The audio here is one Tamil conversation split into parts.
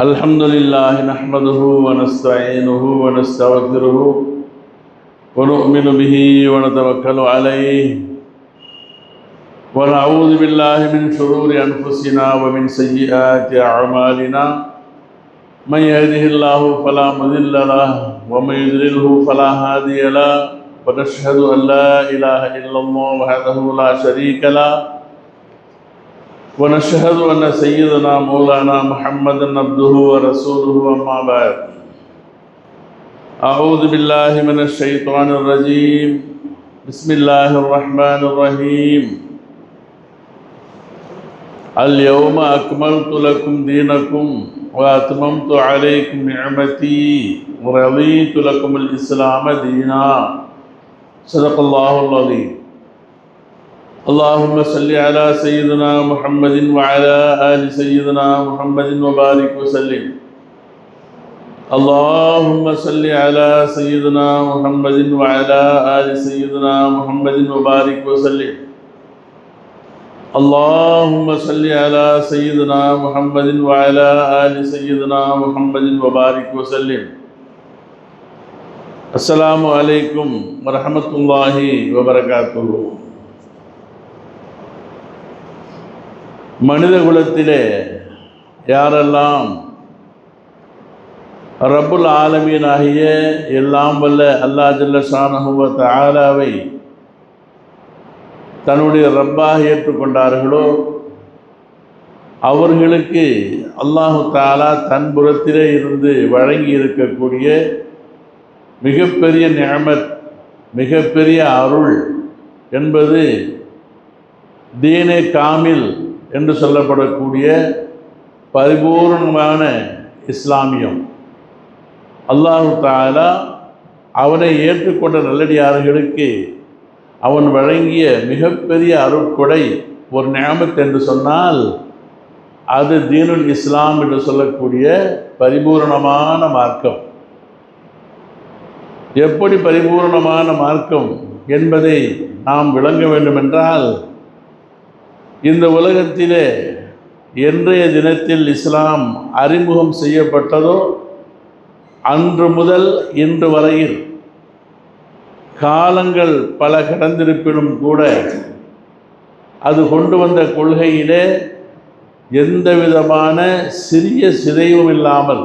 الحمد لله نحمده ونستعينه ونستغفره ونؤمن به ونتوكل عليه ونعوذ بالله من شرور أنفسنا ومن سيئات أعمالنا من يهده الله فلا مضل له ومن يضلله فلا هادي له ونشهد أن لا إله إلا الله وحده لا شريك له ونشهد أن سيدنا مولانا محمدا عبده ورسوله أما بعد. أعوذ بالله من الشيطان الرجيم. بسم الله الرحمن الرحيم. اليوم أكملت لكم دينكم وأتممت عليكم نعمتي ورضيت لكم الإسلام دينا. صدق الله العظيم. اللهم صل على سيدنا محمد وعلى آل سيدنا محمد وبارك وسلم. اللهم صل على سيدنا محمد وعلى آل سيدنا محمد وبارك وسلم. اللهم صل على سيدنا محمد وعلى آل سيدنا محمد وبارك وسلم. السلام عليكم ورحمة الله وبركاته. மனித குலத்திலே யாரெல்லாம் ரப்புல் ஆலமீன் ஆகிய எல்லாம் வல்ல அல்லா ஜல்ல ஷானஹுவத் ஆலாவை தன்னுடைய ரப்பாக ஏற்றுக்கொண்டார்களோ அவர்களுக்கு அல்லாஹு தாலா தன்புறத்திலே இருந்து வழங்கி இருக்கக்கூடிய மிகப்பெரிய நியமத் மிகப்பெரிய அருள் என்பது தீனே காமில் என்று சொல்லப்படக்கூடிய பரிபூர்ணமான இஸ்லாமியம். அல்லாஹு தாலா அவனை ஏற்றுக்கொண்ட நல்லடியார்களுக்கு அவன் வழங்கிய மிகப்பெரிய அருட்கொடை ஒரு நியமத் என்று சொன்னால் அது தீனுல் இஸ்லாம் என்று சொல்லக்கூடிய பரிபூர்ணமான மார்க்கம். எப்படி பரிபூர்ணமான மார்க்கம் என்பதை நாம் விளங்க வேண்டுமென்றால் இந்த உலகத்திலே என்றைய தினத்தில் இஸ்லாம் அறிமுகம் செய்யப்பட்டதோ அன்று முதல் இன்று வரையில் காலங்கள் பல கடந்திருப்பினும் கூட அது கொண்டு வந்த கொள்கையிலே எந்த விதமான சிறிய சிதைவும் இல்லாமல்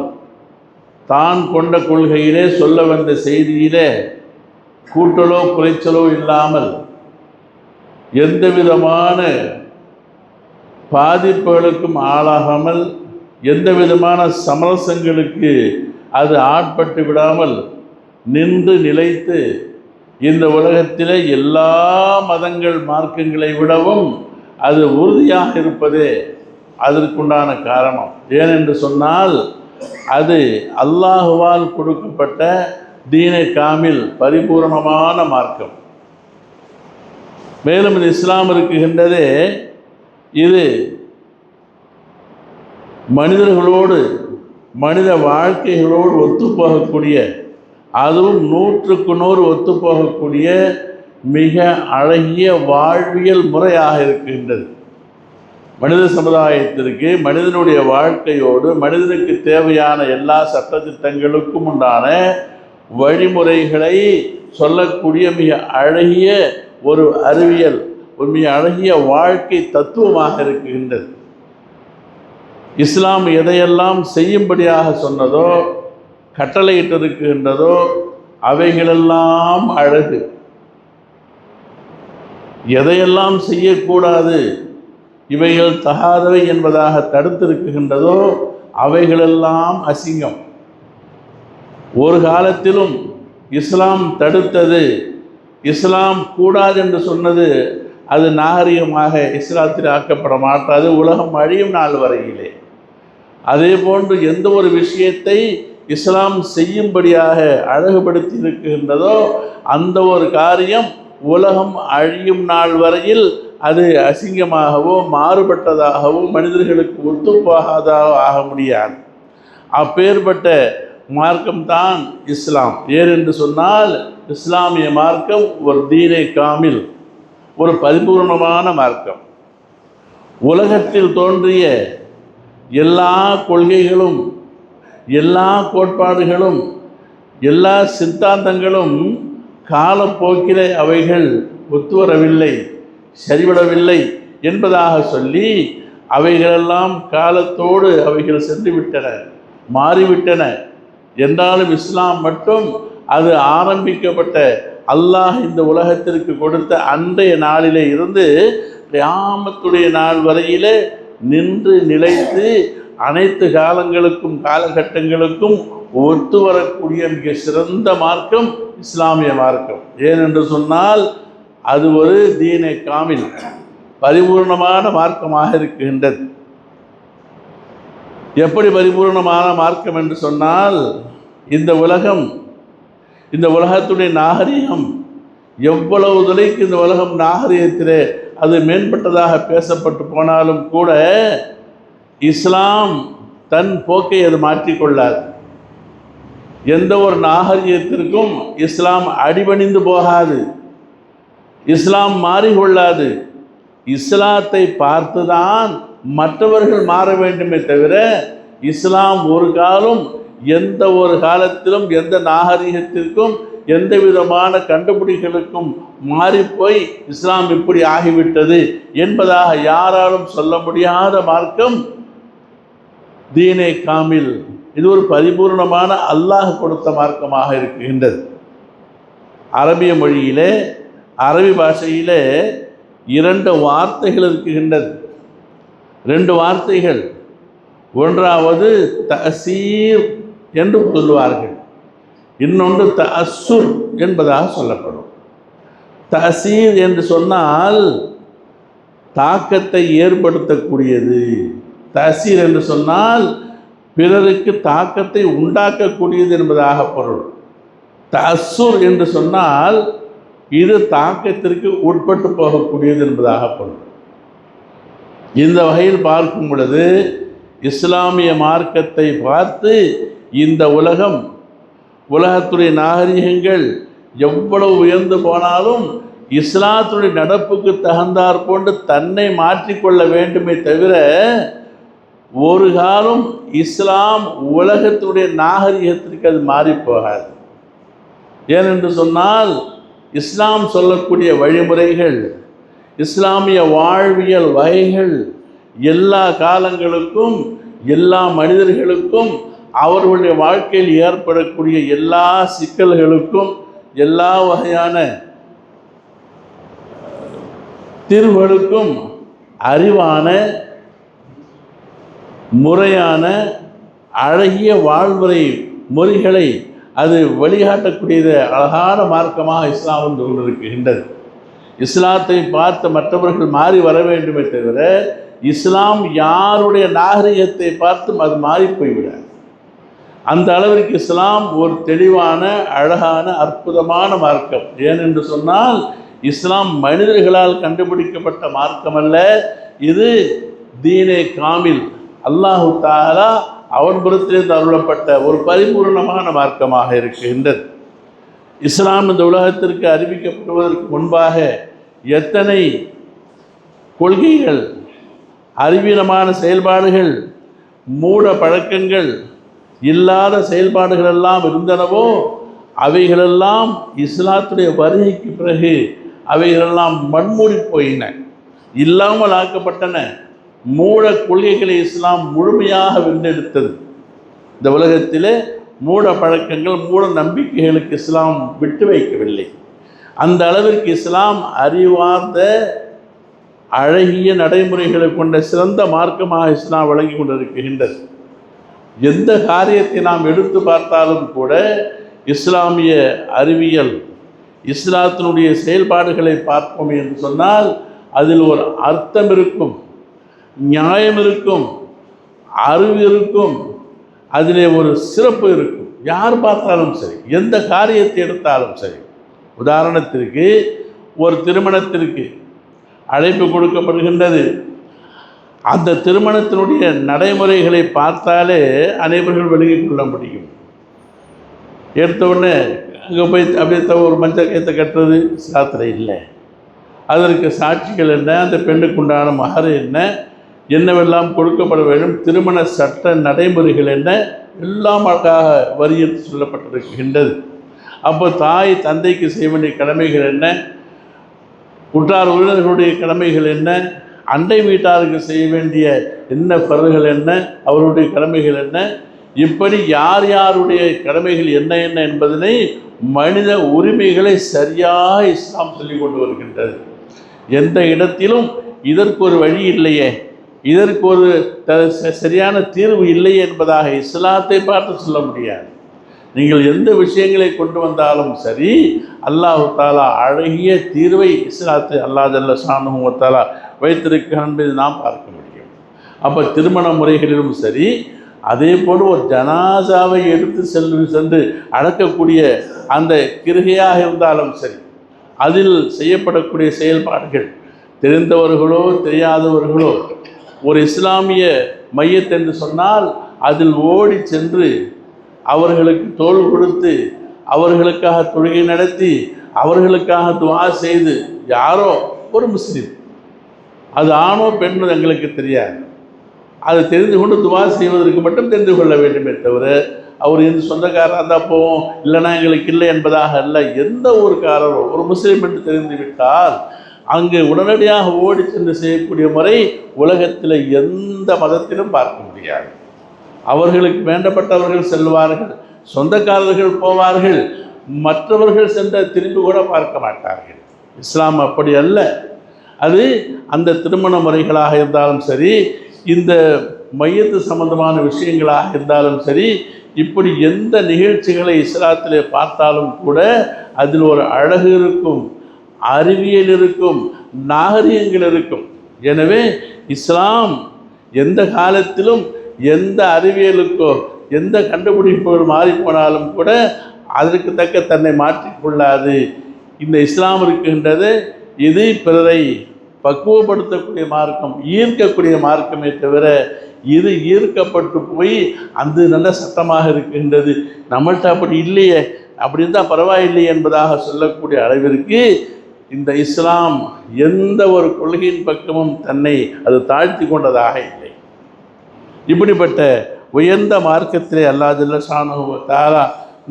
தான் கொண்ட கொள்கையிலே சொல்ல வந்த செய்தியிலே கூட்டலோ குறைச்சலோ இல்லாமல் எந்த விதமான பாதிப்புகளுக்கும் ஆளாகாமல் எந்த விதமான சமரசங்களுக்கு அது ஆட்பட்டு விடாமல் நின்று நிலைத்து இந்த உலகத்திலே எல்லா மதங்கள் மார்க்கங்களை விடவும் அது உறுதியாக இருப்பதே அதற்குண்டான காரணம். ஏனென்று சொன்னால் அது அல்லாஹுவால் கொடுக்கப்பட்ட தீன காமில் பரிபூர்ணமான மார்க்கம். மேலும் இது இஸ்லாம் இருக்குகின்றதே இது மனிதர்களோடு மனித வாழ்க்கைகளோடு ஒத்துப்போகக்கூடிய அதுவும் நூற்றுக்கு நூறு ஒத்துப்போகக்கூடிய மிக அழகிய வாழ்வியல் முறையாக இருக்கின்றது. மனித சமுதாயத்திற்கு மனிதனுடைய வாழ்க்கையோடு மனிதனுக்கு தேவையான எல்லா சட்டத்திட்டங்களுக்கும் உண்டான வழிமுறைகளை சொல்லக்கூடிய மிக அழகிய ஒரு அறிவியல் ஒரு மிக அழகிய வாழ்க்கை தத்துவமாக இருக்கின்றது. இஸ்லாம் எதையெல்லாம் செய்யும்படியாக சொன்னதோ கட்டளையிட்டிருக்கின்றதோ அவைகளெல்லாம் அழகு. எதையெல்லாம் செய்யக்கூடாது இவைகள் தகாதவை என்பதாக தடுத்திருக்கின்றதோ அவைகளெல்லாம் அசிங்கம். ஒரு காலத்திலும் இஸ்லாம் தடுத்தது இஸ்லாம் கூடாது என்று சொன்னது அது நாகரிகமாக இஸ்லாத்தில் ஆக்கப்பட மாட்டாது. உலகம் அழியும் நாள் வரையிலே. அதே போன்று எந்த ஒரு விஷயத்தை இஸ்லாம் செய்யும்படியாக அழகுபடுத்தி இருக்கின்றதோ அந்த ஒரு காரியம் உலகம் அழியும் நாள் வரையில் அது அசிங்கமாகவோ மாறுபட்டதாகவோ மனிதர்களுக்கு ஒத்துப்போகாதாக ஆக முடியாது. அப்பேற்பட்ட மார்க்கம்தான் இஸ்லாம். ஏனென்று சொன்னால் இஸ்லாமிய மார்க்கம் ஒரு தீனை காமில். ஒரு பரிபூர்ணமான மார்க்கம். உலகத்தில் தோன்றிய எல்லா கொள்கைகளும் எல்லா கோட்பாடுகளும் எல்லா சித்தாந்தங்களும் காலப்போக்கிலே அவைகள் ஒத்துவரவில்லை சரிவிடவில்லை என்பதாக சொல்லி அவைகளெல்லாம் காலத்தோடு அவைகள் சென்று விட்டன மாறிவிட்டன. என்றாலும் இஸ்லாம் மட்டும் அது ஆரம்பிக்கப்பட்ட அல்லாஹ் இந்த உலகத்திற்கு கொடுத்த அன்றைய நாளிலே இருந்து கிராமத்துடைய நாள் வரையிலே நின்று நிலைத்து அனைத்து காலங்களுக்கும் காலகட்டங்களுக்கும் ஒத்து வரக்கூடிய மிக சிறந்த மார்க்கம் இஸ்லாமிய மார்க்கம். ஏனென்று சொன்னால் அது ஒரு தீனை காமில் பரிபூர்ணமான மார்க்கமாக இருக்கின்றது. எப்படி பரிபூர்ணமான மார்க்கம் என்று சொன்னால் இந்த உலகம் இந்த உலகத்துடைய நாகரிகம் எவ்வளவு தொலைக்கு இந்த உலகம் நாகரிகத்திலே அது மேம்பட்டதாக பேசப்பட்டு போனாலும் கூட இஸ்லாம் தன் போக்கை அது மாற்றிக்கொள்ளாது எந்த ஒரு நாகரிகத்திற்கும் இஸ்லாம் அடிபணிந்து போகாது. இஸ்லாம் மாறிக்கொள்ளாது. இஸ்லாத்தை பார்த்துதான் மற்றவர்கள் மாற வேண்டுமே தவிர இஸ்லாம் ஒரு காலம் எந்த ஒரு காலத்திலும் எந்த நாகரிகத்திற்கும் எந்த விதமான கண்டுபிடிகளுக்கும் மாறிப்போய் இஸ்லாம் இப்படி ஆகிவிட்டது என்பதாக யாராலும் சொல்ல முடியாத மார்க்கம் தீனே காமில். இது ஒரு பரிபூர்ணமான அல்லாஹ் கொடுத்த மார்க்கமாக இருக்கின்றது. அரபிய மொழியிலே அரபி பாஷையிலே இரண்டு வார்த்தைகள் இருக்குகின்றது ரெண்டு வார்த்தைகள். ஒன்றாவது தசீர் என்று சொல்லுவார்கள் இன்னொன்று த அசுர் என்பதாக சொல்லப்படும். தசீர் என்று சொன்னால் தாக்கத்தை ஏற்படுத்தக்கூடியது. தசீர் என்று சொன்னால் பிறருக்கு தாக்கத்தை உண்டாக்கக்கூடியது என்பதாக பொருள். தசுர் என்று சொன்னால் இது தாக்கத்திற்கு உட்பட்டு போகக்கூடியது என்பதாக பொருள். இந்த வகையில் பார்க்கும் பொழுது இஸ்லாமிய மார்க்கத்தை பார்த்து இந்த உலகம் உலகத்துடைய நாகரிகங்கள் எவ்வளவு உயர்ந்து போனாலும் இஸ்லாத்துடைய நடப்புக்கு தகுந்தாற் போன்று தன்னை மாற்றிக்கொள்ள வேண்டுமே தவிர ஒரு காலம் இஸ்லாம் உலகத்துடைய நாகரிகத்திற்கு அது மாறி போகாது. ஏனென்று சொன்னால் இஸ்லாம் சொல்லக்கூடிய வழிமுறைகள் இஸ்லாமிய வாழ்வியல் வகைகள் எல்லா காலங்களுக்கும் எல்லா மனிதர்களுக்கும் அவர்களுடைய வாழ்க்கையில் ஏற்படக்கூடிய எல்லா சிக்கல்களுக்கும் எல்லா வகையான தீர்வுகளுக்கும் அறிவான முறையான அழகிய வாழ்முறை மொழிகளை அது வழிகாட்டக்கூடியது அழகான மார்க்கமாக இஸ்லாம் வந்து கொண்டிருக்கின்றது. இஸ்லாத்தை பார்த்து மற்றவர்கள் மாறி வர வேண்டுமே தவிர இஸ்லாம் யாருடைய நாகரிகத்தை பார்த்தும் அது மாறி போய்விடாது. அந்த அளவிற்கு இஸ்லாம் ஒரு தெளிவான அழகான அற்புதமான மார்க்கம். ஏனென்று சொன்னால் இஸ்லாம் மனிதர்களால் கண்டுபிடிக்கப்பட்ட மார்க்கம் அல்ல இது தீனே காமில். அல்லாஹு தாலா அவன் புறத்திலிருந்து அருளப்பட்ட ஒரு பரிபூர்ணமான மார்க்கமாக இருக்கின்றது. இஸ்லாம் இந்த உலகத்திற்கு அறிவிக்கப்படுவதற்கு முன்பாக எத்தனை கொள்கைகள் அறிவீனமான செயல்பாடுகள் மூட பழக்கங்கள் இல்லாத செயல்பாடுகள் எல்லாம் இருந்தனவோ அவைகளெல்லாம் இஸ்லாத்துடைய வருகைக்கு பிறகு அவைகளெல்லாம் மண்மூடி போயின இல்லாமல் ஆக்கப்பட்டன. மூட கொள்கைகளை இஸ்லாம் முழுமையாக வென்றெடுத்தது. இந்த உலகத்தில் மூட பழக்கங்கள் மூட நம்பிக்கைகளுக்கு இஸ்லாம் விட்டு வைக்கவில்லை. அந்த அளவிற்கு இஸ்லாம் அறிவார்ந்த அழகிய நடைமுறைகளை கொண்ட சிறந்த மார்க்கமாக இஸ்லாம் வழங்கி கொண்டிருக்கின்றது. எந்த காரியத்தை நாம் எடுத்து பார்த்தாலும் கூட இஸ்லாமிய அறிவியல் இஸ்லாத்தினுடைய செயல்பாடுகளை பார்ப்போம் என்று சொன்னால் அதில் ஒரு அர்த்தம் இருக்கும் நியாயம் இருக்கும் அறிவு இருக்கும் அதிலே ஒரு சிறப்பு இருக்கும். யார் பார்த்தாலும் சரி எந்த காரியத்தை எடுத்தாலும் சரி. உதாரணத்திற்கு ஒரு திருமணத்திற்கு அழைப்பு கொடுக்கப்படுகின்றது. அந்த திருமணத்தினுடைய நடைமுறைகளை பார்த்தாலே அனைவர்கள் விலகிக் கொள்ள முடியும். எடுத்தவுடனே அங்கே போய் அப்படியே ஒரு மஞ்சள் கயத்தை கட்டுறது சாத்திரை இல்லை. அதற்கு சாட்சிகள் என்ன அந்த பெண்ணுக்கு உண்டான மகர் என்ன என்னவெல்லாம் கொடுக்கப்பட வேண்டும் திருமண சட்ட நடைமுறைகள் என்ன எல்லாம் அழகாக வரியில் சொல்லப்பட்டிருக்கின்றது. அப்போ தாய் தந்தைக்கு செய்ய வேண்டிய கடமைகள் என்ன உற்றார் உறவினர்களுடைய கடமைகள் என்ன அண்டை வீட்டாருக்கு செய்ய வேண்டிய என்ன பருகள் என்ன அவருடைய கடமைகள் என்ன இப்படி யார் யாருடைய கடமைகள் என்ன என்ன என்பதனை மனித உரிமைகளை சரியாக இஸ்லாம் சொல்லிக் கொண்டு வருகின்றது. எந்த இடத்திலும் இதற்கு ஒரு வழி இல்லையே இதற்கு ஒரு த- ச- சரியான தீர்வு இல்லை என்பதாக இஸ்லாத்தை பார்த்து சொல்ல முடியாது. நீங்கள் எந்த விஷயங்களை கொண்டு வந்தாலும் சரி அல்லாஹு தாலா அழகிய தீர்வை இஸ்லாத்தை அல்லாஹ் ஜல்ல சானு தாலா வைத்திருக்கிறான் என்பதை நாம் பார்க்க முடியும். அப்போ திருமண முறைகளிலும் சரி அதே போல் ஒரு ஜனாசாவை எடுத்து செல்வி சென்று அடக்கக்கூடிய அந்த கிருகையாக இருந்தாலும் சரி அதில் செய்யப்படக்கூடிய செயல்பாடுகள் தெரிந்தவர்களோ தெரியாதவர்களோ ஒரு இஸ்லாமிய மையத்தை என்று சொன்னால் அதில் ஓடி சென்று அவர்களுக்கு தோள் கொடுத்து அவர்களுக்காக தொழுகை நடத்தி அவர்களுக்காக துவா செய்து யாரோ ஒரு முஸ்லீம் அது ஆணோ பெண்ணோ எங்களுக்கு தெரியாது. அதை தெரிந்து கொண்டு துவா செய்வதற்கு மட்டும் தெரிந்து கொள்ள வேண்டுமே தவிர அவர் எந்த சொந்தக்காரராக இருந்தால் போவோம் இல்லைன்னா எங்களுக்கு இல்லை என்பதாக அல்ல. எந்த ஒரு காரரோ ஒரு முஸ்லீம் என்று தெரிந்து விட்டால் அங்கு உடனடியாக ஓடி சென்று செய்யக்கூடிய முறை உலகத்தில் எந்த மதத்திலும் பார்க்க முடியாது. அவர்களுக்கு வேண்டப்பட்டவர்கள் செல்வார்கள் சொந்தக்காரர்கள் போவார்கள் மற்றவர்கள் சென்ற திரும்பி கூட பார்க்க மாட்டார்கள். இஸ்லாம் அப்படி அல்ல. அது அந்த திருமண முறைகளாக இருந்தாலும் சரி இந்த மையத்து சம்பந்தமான விஷயங்களாக இருந்தாலும் சரி இப்படி எந்த நிகழ்ச்சிகளை இஸ்லாத்திலே பார்த்தாலும் கூட அதில் ஒரு அழகு இருக்கும் அறிவியல் இருக்கும் நாகரிகங்கள் இருக்கும். எனவே இஸ்லாம் எந்த காலத்திலும் எந்த அறிவியலுக்கோ எந்த கண்டுபிடிப்புகள் மாறி போனாலும் கூட அதற்கு தக்க தன்னை மாற்றிக்கொள்ளாது இந்த இஸ்லாம் இருக்கின்றது இது பிறரை பக்குவப்படுத்தக்கூடிய மார்க்கம் ஈர்க்கக்கூடிய மார்க்கமே தவிர இது ஈர்க்கப்பட்டு போய் அந்த நல்ல சட்டமாக இருக்கின்றது. நம்மள்கிட்ட அப்படி இல்லையே அப்படி இருந்தால் பரவாயில்லை என்பதாக சொல்லக்கூடிய அளவிற்கு இந்த இஸ்லாம் எந்த ஒரு கொள்கையின் பக்கமும் தன்னை அது தாழ்த்தி கொண்டதாக இல்லை. இப்படிப்பட்ட உயர்ந்த மார்க்கத்திலே அல்லாஹ் ஜல்ல தாரா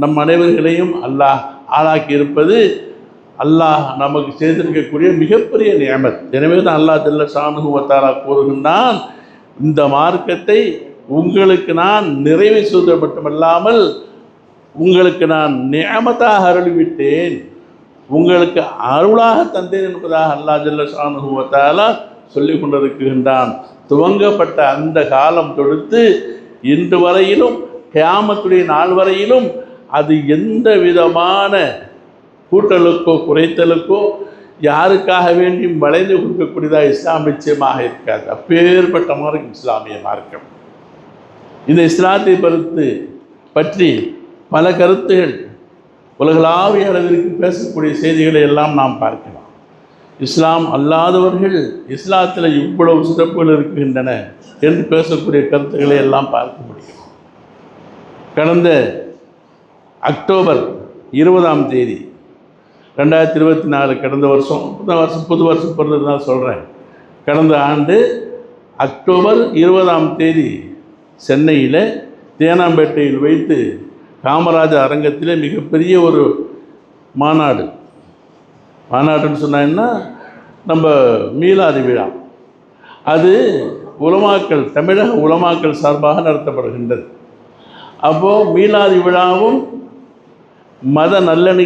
நம் அனைவர்களையும் அல்லாஹ் ஆளாக்கி இருப்பது அல்லாஹ் நமக்கு செய்திருக்கக்கூடிய மிகப்பெரிய நியமத். எனவே தான் அல்லாஹ் ஜல்ல ஷானஹு கூறுகின்றான் இந்த மார்க்கத்தை உங்களுக்கு நான் நிறைவு செய்வது மட்டுமல்லாமல் உங்களுக்கு நான் நியமத்தாக அருள்விட்டேன் உங்களுக்கு அருளாக தந்தேன் என்பதாக அல்லாஹ் ஜல்ல ஷானஹு வ சொல்லிக் கொண்டிருக்கின்றான். துவங்கப்பட்ட அந்த காலம் தொடுத்து இன்று வரையிலும் கியாமத்துடைய நாள் வரையிலும் அது எந்த விதமான கூட்டலுக்கோ குறைத்தலுக்கோ யாருக்காக வேண்டியும் வளைந்து கொடுக்கக்கூடியதாக இஸ்லாம் நிச்சயமாக இருக்காது. அப்பேற்பட்ட மார்க்கம் இஸ்லாமிய மார்க்கம். இந்த இஸ்லாத்தை பொறுத்து பற்றி பல கருத்துகள் உலகளாவிய அளவிற்கு பேசக்கூடிய செய்திகளை எல்லாம் நாம் பார்க்கலாம். இஸ்லாம் அல்லாதவர்கள் இஸ்லாத்தில் இவ்வளவு சிறப்புகள் இருக்கின்றன என்று பேசக்கூடிய கருத்துக்களை எல்லாம் பார்க்க முடியும். கடந்த அக்டோபர் இருபதாம் தேதி ரெண்டாயிரத்தி இருபத்தி நாலு கடந்த வருஷம் புது வருஷம் புது வருஷம் பிறந்தது தான் சொல்கிறேன் கடந்த ஆண்டு அக்டோபர் இருபதாம் தேதி சென்னையில் தேனாம்பேட்டையில் வைத்து காமராஜர் அரங்கத்திலே மிகப்பெரிய ஒரு மாநாடு. மாநாடுன்னு சொன்னாங்கன்னா நம்ம மீளாதி விழா. அது உலமாக்கள் தமிழக உலமாக்கள் சார்பாக நடத்தப்படுகின்றது. அப்போது மீளாதி விழாவும் மத நல்லணி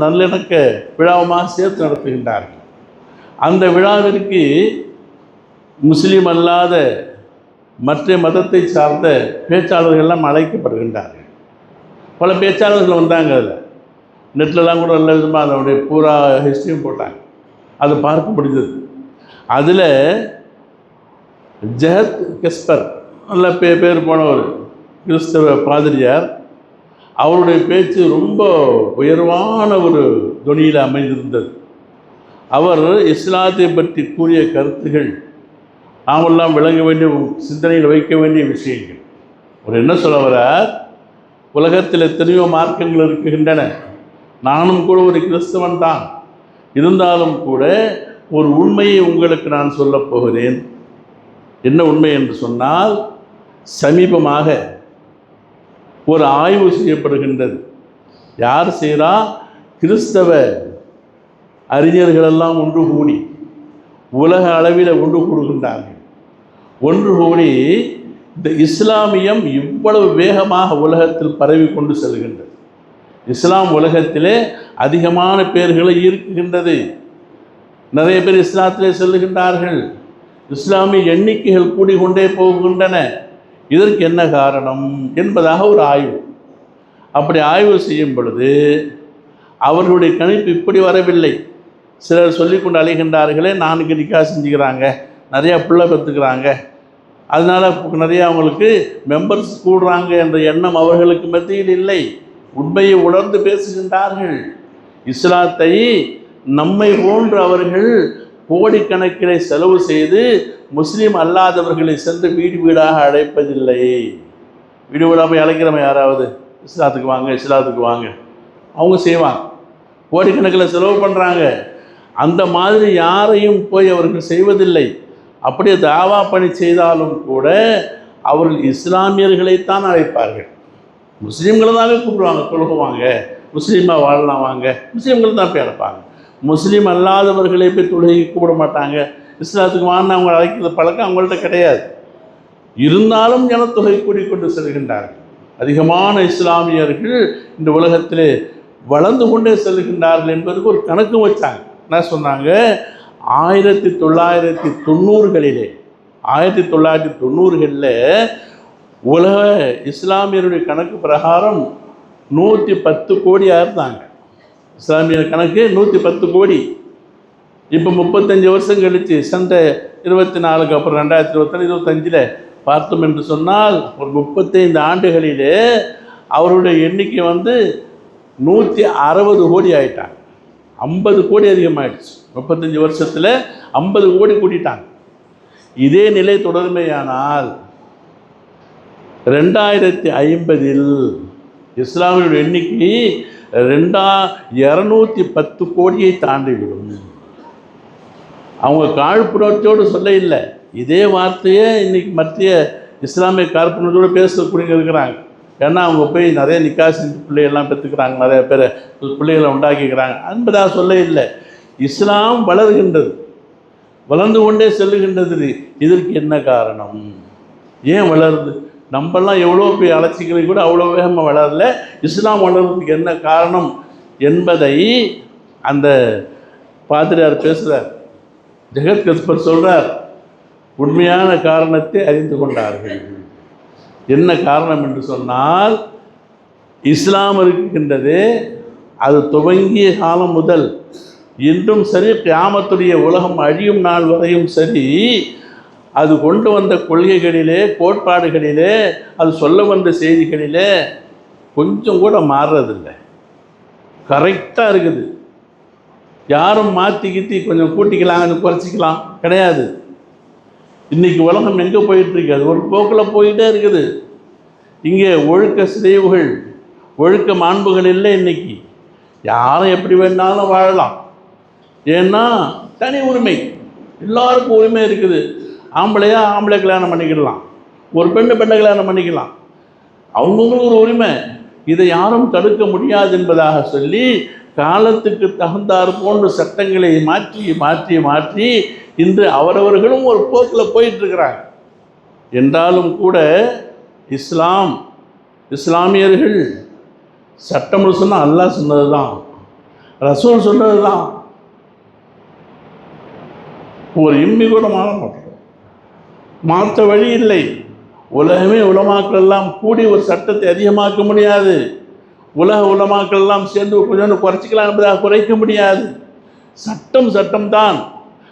நல்லிணக்க விழாவுமாக சேர்த்து நடத்துகின்றார்கள். அந்த விழாவிற்கு முஸ்லீம் அல்லாத மற்ற மதத்தை சார்ந்த பேச்சாளர்கள் எல்லாம் அழைக்கப்படுகின்றார்கள். பல பேச்சாளர்கள் வந்தாங்க அதில். நெட்லலாம் கூட நல்ல விதமாக அதனுடைய பூரா ஹிஸ்ட்ரியும் போட்டாங்க. அதை பார்க்க முடிஞ்சது. அதில் ஜெகத் கெஸ்பர் நல்ல பே பேர் போனவர் கிறிஸ்தவ பாதிரியார் அவருடைய பேச்சு ரொம்ப உயர்வான ஒரு துணியில் அமைந்திருந்தது. அவர் இஸ்லாத்தை பற்றி கூறிய கருத்துகள் நாமெல்லாம் விளங்க வேண்டிய சிந்தனையில் வைக்க வேண்டிய விஷயங்கள். அவர் என்ன சொல்ல வரார்? உலகத்தில் எத்தனையோ மார்க்கங்கள் இருக்கின்றன. நானும் கூட ஒரு கிறிஸ்தவன் தான். இருந்தாலும் கூட ஒரு உண்மையை உங்களுக்கு நான் சொல்லப் போகிறேன். என்ன உண்மை என்று சொன்னால் சமீபமாக ஒரு ஆய்வு செய்யப்படுகின்றது. யார் செய்கிறா கிறிஸ்தவ அறிஞர்களெல்லாம் ஒன்று கூடி உலக அளவில் ஒன்று கூடுகின்றார்கள் ஒன்று கூடி இந்த இஸ்லாமியம் இவ்வளவு வேகமாக உலகத்தில் பரவி கொண்டு செல்கின்றது. இஸ்லாம் உலகத்திலே அதிகமான பேர்களை ஈர்க்குகின்றது நிறைய பேர் இஸ்லாத்திலே செல்லுகின்றார்கள். இஸ்லாமிய எண்ணிக்கைகள் கூடிக்கொண்டே போகின்றன. இதற்கு என்ன காரணம் என்பதாக ஒரு ஆய்வு. அப்படி ஆய்வு செய்யும் பொழுது அவர்களுடைய கணிப்பு இப்படி வரவில்லை. சிலர் சொல்லிக்கொண்டு அழைகின்றார்களே நான்கு நிக்கா செஞ்சுக்கிறாங்க. நிறையா பிள்ளை பெற்றுக்கிறாங்க. அதனால் நிறையா அவங்களுக்கு மெம்பர்ஸ் கூடுறாங்க என்ற எண்ணம் அவர்களுக்கு மத்தியில் இல்லை. உண்மையை உணர்ந்து பேசுகின்றார்கள். இஸ்லாத்தை நம்மை போன்று அவர்கள் கோடிக்கணக்கிலே செலவு செய்து முஸ்லீம் அல்லாதவர்களை சென்று வீடு வீடாக அழைப்பதில்லை. வீடு வீடாக போய் அழைக்கிறவன் யாராவது? இஸ்லாத்துக்கு வாங்க இஸ்லாத்துக்கு வாங்க. அவங்க செய்வாங்க. கோடிக்கணக்கில் செலவு பண்ணுறாங்க அந்த மாதிரி யாரையும் போய் அவர்கள் செய்வதில்லை. அப்படியே தாவா பணி செய்தாலும் கூட அவர்கள் இஸ்லாமியர்களைத்தான் அழைப்பார்கள். முஸ்லீம்களை தாங்க கூப்பிடுவாங்க தொழுகுவாங்க. முஸ்லீமாக வாழலாம் வாங்க. முஸ்லீம்கள் தான் போய் அழைப்பாங்க. முஸ்லீம் அல்லாதவர்களை போய் தொழுகை கூப்பிட மாட்டாங்க. இஸ்லாத்துக்கு வாங்க அவங்க அழைக்கிற பழக்கம் அவங்கள்ட்ட கிடையாது. இருந்தாலும் ஜனத்தொகை கூடிக்கொண்டு செல்கின்றார்கள். அதிகமான இஸ்லாமியர்கள் இந்த உலகத்திலே வளர்ந்து கொண்டே செல்கின்றார்கள் என்பதற்கு ஒரு கணக்கு வச்சாங்க. என்ன சொன்னாங்க? ஆயிரத்தி தொள்ளாயிரத்தி தொண்ணூறுகளிலே ஆயிரத்தி தொள்ளாயிரத்தி தொண்ணூறுகளில் உலக இஸ்லாமியருடைய கணக்கு பிரகாரம் நூற்றி பத்து கோடியாக இருந்தாங்க இஸ்லாமியர் கணக்கு நூற்றி பத்து கோடி. இப்போ முப்பத்தஞ்சு வருஷம் கழித்து சென்ற இருபத்தி நாலுக்கு அப்புறம் ரெண்டாயிரத்தி இருபத்தி இருபத்தஞ்சில் பார்த்தோம் என்று சொன்னால் ஒரு முப்பத்தைந்து ஆண்டுகளிலே அவருடைய எண்ணிக்கை வந்து நூற்றி அறுபது கோடி ஆகிட்டாங்க ஐம்பது கோடி அதிகமாகிடுச்சு முப்பத்தஞ்சு வருஷத்தில் ஐம்பது கோடி கூட்டிட்டாங்க. இதே நிலை தொடர்மையானால் ரெண்டாயிரத்தி ஐம்பதில் இஸ்லாமியோட எண்ணிக்கை ரெண்டா இரநூத்தி பத்து கோடியை தாண்டிவிடும். அவங்க காழ்ப்புணர்ச்சியோடு சொல்ல இல்லை இதே வார்த்தையே இன்றைக்கி மத்திய இஸ்லாமிய காழ்ப்புணர்ச்சியோடு பேசக்கூடியவங்க இருக்கிறாங்க. ஏன்னா அவங்க போய் நிறைய நிக்கா செஞ்சு பிள்ளைகள்லாம் பெற்றுக்கிறாங்க நிறைய பேர் பிள்ளைகளை உண்டாக்கிக்கிறாங்க. என்பதாக சொல்ல இல்லை இஸ்லாம் வளர்கின்றது. வளர்ந்து கொண்டே செல்லுகின்றது. இதற்கு என்ன காரணம்? ஏன் வளருது? நம்மெல்லாம் எவ்வளோ போய் அலட்சிகளை கூட அவ்வளோ வேகமாக வளரல. இஸ்லாம் வளர்றதுக்கு என்ன காரணம் என்பதை அந்த பாதிரியார் பேசுகிறார் ஜெகத் கஸ்பர் சொல்கிறார் உண்மையான காரணத்தை அறிந்து கொண்டார்கள். என்ன காரணம் என்று சொன்னால் இஸ்லாம் இருக்கின்றது அது துவங்கிய காலம் முதல். இன்றும் சரி கிராமத்துடைய உலகம் அழியும் நாள் வரையும் சரி அது கொண்டு வந்த கொள்கைகளிலே கோட்பாடுகளிலே அது சொல்ல வந்த செய்திகளிலே கொஞ்சம் கூட மாறுறதில்லை. கரெக்டாக இருக்குது. யாரும் மாற்றி கித்தி கொஞ்சம் கூட்டிக்கலாம் கொஞ்சம் குறைச்சிக்கலாம். கிடையாது. இன்றைக்கி உலகம் எங்கே போயிட்டுருக்கு? அது ஒரு போக்கில் போயிட்டே இருக்குது. இங்கே ஒழுக்க சிதைவுகள் ஒழுக்க மாண்புகள் இல்லை இன்னைக்கு. யாரும் எப்படி வேணாலும் வாழலாம். ஏன்னா தனி உரிமை. எல்லாருக்கும் உரிமை இருக்குது. ஆம்பளையா ஆம்பளை கல்யாணம் பண்ணிக்கிடலாம். ஒரு பெண்ணு பெண்ணை கல்யாணம் பண்ணிக்கலாம் அவங்கவுங்களுக்கு ஒரு உரிமை. இதை யாரும் தடுக்க முடியாது என்பதாக சொல்லி காலத்துக்கு தகுந்தாற் போன்ற சட்டங்களை மாற்றி மாற்றி மாற்றி இன்று அவரவர்களும் ஒரு போக்கில் போயிட்டுருக்கிறாங்க. என்றாலும் கூட இஸ்லாம் இஸ்லாமியர்கள் சட்டம்னு சொன்னால் அல்லாஹ் சொன்னது தான் ரசூல் சொன்னது தான் ஒரு இம்மி கூட மாற மாட்டோம் மாற்ற வழி இல்லை உலகமே உலமாக்கள் எல்லாம் கூடி ஒரு சட்டத்தை அதிகமாக்க முடியாது. உலக உலமாக்கள் எல்லாம் சேர்ந்து கொஞ்சம் குறைச்சிக்கலாம் என்பதாக குறைக்க முடியாது. சட்டம் சட்டம் தான்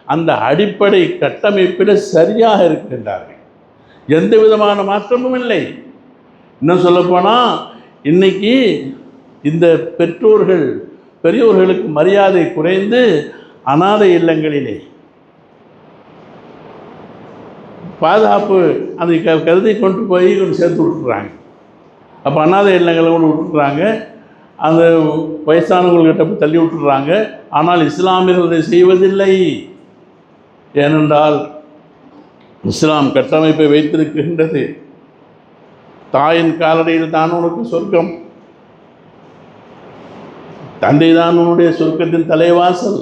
அந்த அடிப்படை கட்டமைப்பில் சரியாக இருக்கின்றார்கள். எந்த விதமான மாற்றமும் இல்லை. இன்னும் சொல்லப்போனால் இன்னைக்கு இந்த பெற்றோர்கள் பெரியோர்களுக்கு மரியாதை குறைந்து அனாதை இல்லங்களிலே பாதுகாப்பு அந்த க கருதை கொண்டு போய் கொண்டு சேர்த்து விட்டுறாங்க. அப்போ அனாதை இல்லங்களை கொண்டு விட்டுறாங்க. அந்த வயசானவர்கள்கிட்ட போய் தள்ளி விட்டுறாங்க. ஆனால் இஸ்லாமியர்கள் அதை செய்வதில்லை. ஏனென்றால் இஸ்லாம் கட்டமைப்பை வைத்திருக்கின்றது. தாயின் காலடியில் தான் உனக்கு சொர்க்கம். தந்தை தான் உன்னுடைய சொர்க்கத்தின் தலைவாசல்.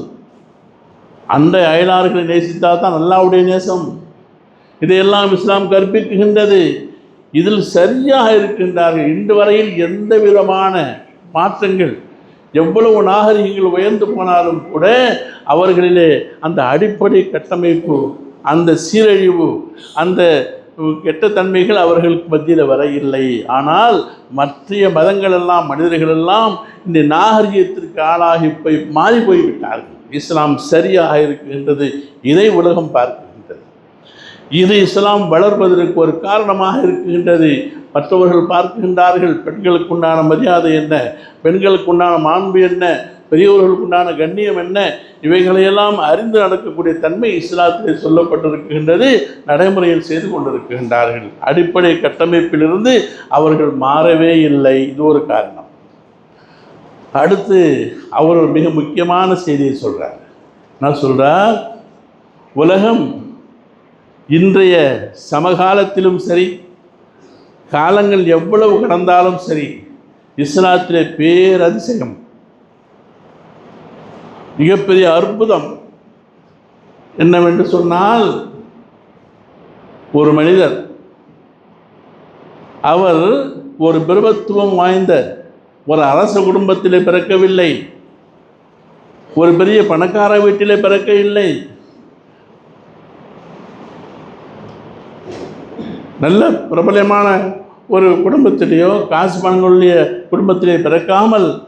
அண்டை அயலார்களை நேசித்தால் தான் அல்லாவுடைய நேசம். இதையெல்லாம் இஸ்லாம் கற்பிக்குகின்றது இதில் சரியாக இருக்கின்றார்கள். இன்று வரையில் எந்த விதமான மாற்றங்கள் எவ்வளவு நாகரிகங்கள் உயர்ந்து போனாலும் கூட அவர்களிலே அந்த அடிப்படை கட்டமைப்பு அந்த சீரழிவு அந்த கெட்ட தன்மைகள் அவர்களுக்கு மத்தியில் வர இல்லை. ஆனால் மற்ற மதங்கள் எல்லாம் மனிதர்கள் எல்லாம் இந்த நாகரிகத்திற்கு ஆளாகி போய் மாறி போய்விட்டார்கள். இஸ்லாம் சரியாக இருக்கின்றது. இதை உலகம் பார்க்கின்றது இது இஸ்லாம் வளர்வதற்கு ஒரு காரணமாக இருக்கின்றது. மற்றவர்கள் பார்க்கின்றார்கள் பெண்களுக்குண்டான மரியாதை என்ன? பெண்களுக்குண்டான மாண்பு என்ன? பெரியவர்களுக்குண்டான கண்ணியம் என்ன? இவைகளையெல்லாம் அறிந்து நடக்கக்கூடிய தன்மை இஸ்லாத்தில் சொல்லப்பட்டிருக்கின்றது நடைமுறையில் செய்து கொண்டிருக்கின்றார்கள். அடிப்படை கட்டமைப்பிலிருந்து அவர்கள் மாறவே இல்லை. இது ஒரு காரணம். அடுத்து அவர் மிக முக்கியமான செய்தியை சொல்கிறார் நான் சொல்கிறார் உலகம் இன்றைய சமகாலத்திலும் சரி காலங்கள் எவ்வளவு கடந்தாலும் சரி இஸ்லாத்திலே பேரதிசயம். மிகப்பெரிய அற்புதம் என்னவென்று சொன்னால் ஒரு மனிதர் அவர் ஒரு பிரபத்துவம் வாய்ந்த ஒரு அரச குடும்பத்திலே பிறக்கவில்லை ஒரு பெரிய பணக்கார வீட்டிலே பிறக்கவில்லை நல்ல பிரபலமான ஒரு குடும்பத்திலேயோ காசு பணங்களுடைய குடும்பத்திலே பிறக்காமல்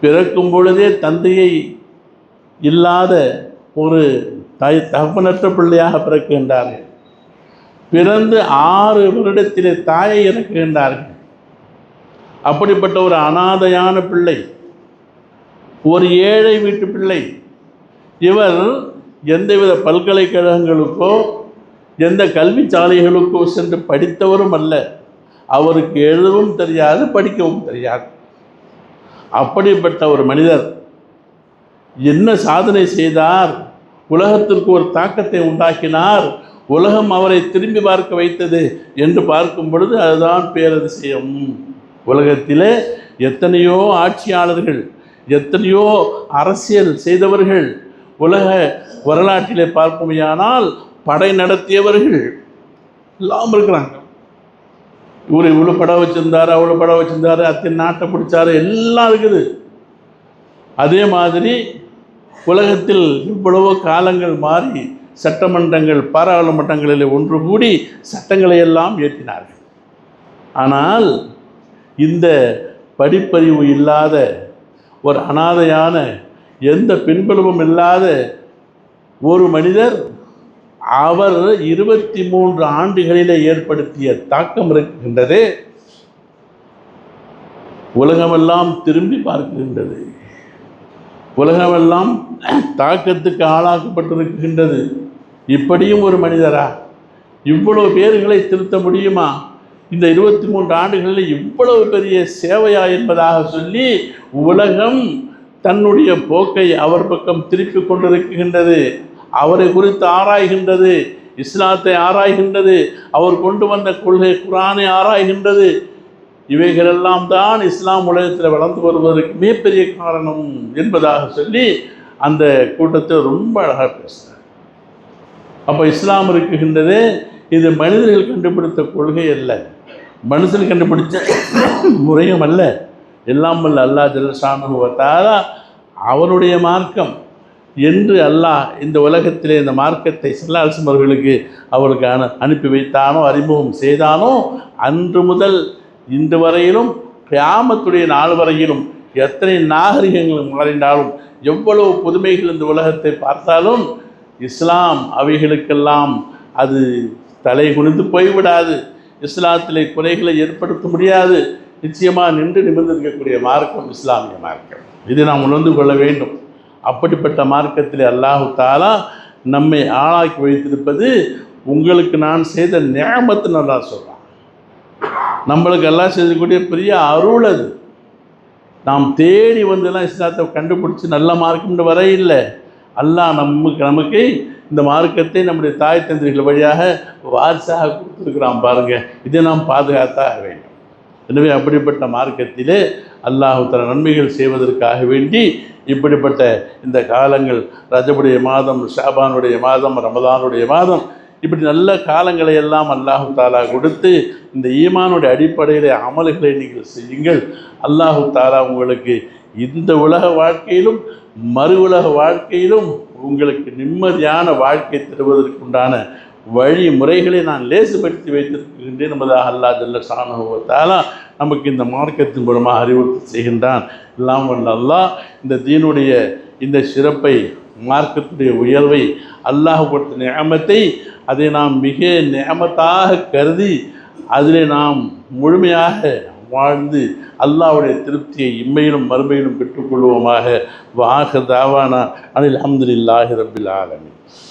பிறக்கும் பொழுதே தந்தையை இல்லாத ஒரு தாய் தகப்பனற்ற பிள்ளையாக பிறக்கின்றார்கள். பிறந்து ஆறு வருடத்திலே தாயை இறக்குகின்றார்கள். அப்படிப்பட்ட ஒரு அனாதையான பிள்ளை ஒரு ஏழை வீட்டு பிள்ளை இவர் எந்தவித பல்கலைக்கழகங்களுக்கோ எந்த கல்வி சாலைகளுக்கோ சென்று படித்தவரும் அல்ல. அவருக்கு எழுதவும் தெரியாது படிக்கவும் தெரியாது. அப்படிப்பட்ட ஒரு மனிதர் என்ன சாதனை செய்தார்? உலகத்திற்கு ஒரு தாக்கத்தை உண்டாக்கினார். உலகம் அவரை திரும்பி பார்க்க வைத்தது என்று பார்க்கும் பொழுது அதுதான் பேரதிசயம். உலகத்திலே எத்தனையோ ஆட்சியாளர்கள் எத்தனையோ அரசியல் செய்தவர்கள் உலக வரலாற்றிலே பார்ப்போமையானால் படை நடத்தியவர்கள் எல்லாம் இருக்கிறாங்க. இவர் இவ்வளோ படம் வச்சுருந்தாரு அவ்வளோ படம் வச்சுருந்தாரு அத்தனை நாட்டை பிடிச்சாரு எல்லாம் இருக்குது. அதே மாதிரி உலகத்தில் இவ்வளவோ காலங்கள் மாறி சட்டமன்றங்கள் பாராளுமன்றங்களில் ஒன்று கூடி சட்டங்களை எல்லாம் இயற்றினார்கள். ஆனால் இந்த படிப்பறிவு இல்லாத ஒரு அனாதையான எந்த பின்புலமும் இல்லாத ஒரு மனிதர் அவர் இருபத்தி மூன்று ஆண்டுகளிலே ஏற்படுத்திய தாக்கம் இருக்கின்றது. உலகமெல்லாம் திரும்பி பார்க்கின்றது. உலகமெல்லாம் தாக்கத்துக்கு ஆளாக்கப்பட்டிருக்கின்றது. இப்படியும் ஒரு மனிதரா? இவ்வளவு பேர்களை திருத்த முடியுமா? இந்த இருபத்தி மூன்று ஆண்டுகளில் இவ்வளவு பெரிய சேவையா என்பதாக சொல்லி உலகம் தன்னுடைய போக்கை அவர் பக்கம் திருப்பி கொண்டிருக்கின்றது. அவரை குறித்து ஆராய்கின்றது இஸ்லாத்தை ஆராய்கின்றது அவர் கொண்டு வந்த கொள்கை குரானை ஆராய்கின்றது. இவைகளெல்லாம் தான் இஸ்லாம் உலகத்தில் வளர்ந்து வருவதற்கு மிகப்பெரிய காரணம் என்பதாக சொல்லி அந்த கூட்டத்தில் ரொம்ப அழகாக பேசினார் அப்போ இஸ்லாம் இருக்குகின்றது இது மனிதர்கள் கண்டுபிடித்த கொள்கை அல்ல. மனுஷன் கண்டுபிடிச்ச முறையும் அல்ல. எல்லாம் அல்ல அல்லா ஜல்லஷானுவத்தாரா அவனுடைய மார்க்கம் என்று அல்லாஹ் இந்த உலகத்திலே இந்த மார்க்கத்தை செல்லால்சம் அவர்களுக்கு அனு அனுப்பி வைத்தானோ அறிமுகம் செய்தானோ அன்று முதல் இன்று வரையிலும் கிராமத்துடைய நாள் வரையிலும் எத்தனை நாகரிகங்கள் மறைந்தாலும் எவ்வளவு புதுமைகள் இந்த உலகத்தை பார்த்தாலும் இஸ்லாம் அவைகளுக்கெல்லாம் அது தலை குனிந்து போய்விடாது. இஸ்லாத்திலே குறைகளை ஏற்படுத்த முடியாது. நிச்சயமாக நின்று நிமிர்ந்திருக்கக்கூடிய மார்க்கம் இஸ்லாமிய மார்க்கம். இதை நாம் உணர்ந்து கொள்ள வேண்டும். அப்படிப்பட்ட மார்க்கத்தில் அல்லாஹு தாலா நம்மை ஆளாக்கி வைத்திருப்பது உங்களுக்கு நான் செய்த நியாமத்து நல்லா சொல்கிறான் நம்மளுக்கு எல்லாம் செய்யக்கூடிய பெரிய அருள் அது. நாம் தேடி வந்தெல்லாம் இஸ்லாத்தை கண்டுபிடிச்சி நல்ல மார்க்கம்னு வர இல்லை. அல்லாஹ் நமக்கு நமக்கு இந்த மார்க்கத்தை நம்முடைய தாய் தந்திரிகள் வழியாக வாரிசாக கொடுத்துருக்குறான் பாருங்கள் இதை நாம் பாதுகாத்தாக வேண்டும். எனவே அப்படிப்பட்ட மார்க்கத்திலே அல்லாஹு தர நன்மைகள் செய்வதற்காக வேண்டி இப்படிப்பட்ட இந்த காலங்கள் ரஜபுடைய மாதம் ஷாபானுடைய மாதம் ரமதானுடைய மாதம் இப்படி நல்ல காலங்களை எல்லாம் அல்லாஹு தாலா கொடுத்து இந்த ஈமானுடைய அடிப்படையில் அமல்களை நீங்கள் செய்யுங்கள். அல்லாஹு தாலா உங்களுக்கு இந்த உலக வாழ்க்கையிலும் மறு உலக வாழ்க்கையிலும் உங்களுக்கு நிம்மதியான வாழ்க்கை தருவதற்குண்டான வழி முறைகளை நான் லேசுபடுத்தி வைத்திருக்கின்றேன் என்பதாக அல்லா ஜல்ல சாணுவத்தாலா நமக்கு இந்த மார்க்கத்தின் மூலமாக அறிவுறுத்தி செய்கின்றான். எல்லாம் வல்ல அல்லாஹ் இந்த தீனுடைய இந்த சிறப்பை மார்க்கத்துடைய உயர்வை அல்லாஹ் கொடுத்த நியமத்தை அதை நாம் மிக நியமத்தாக கருதி அதிலே நாம் முழுமையாக வாழ்ந்து அல்லாஹ்வுடைய திருப்தியை இம்மையிலும் மறுமையிலும் பெற்றுக்கொள்வோமாக. வாக தாவானா அனில் அஹமதுல்லாஹி ரபில் ஆலமீன்.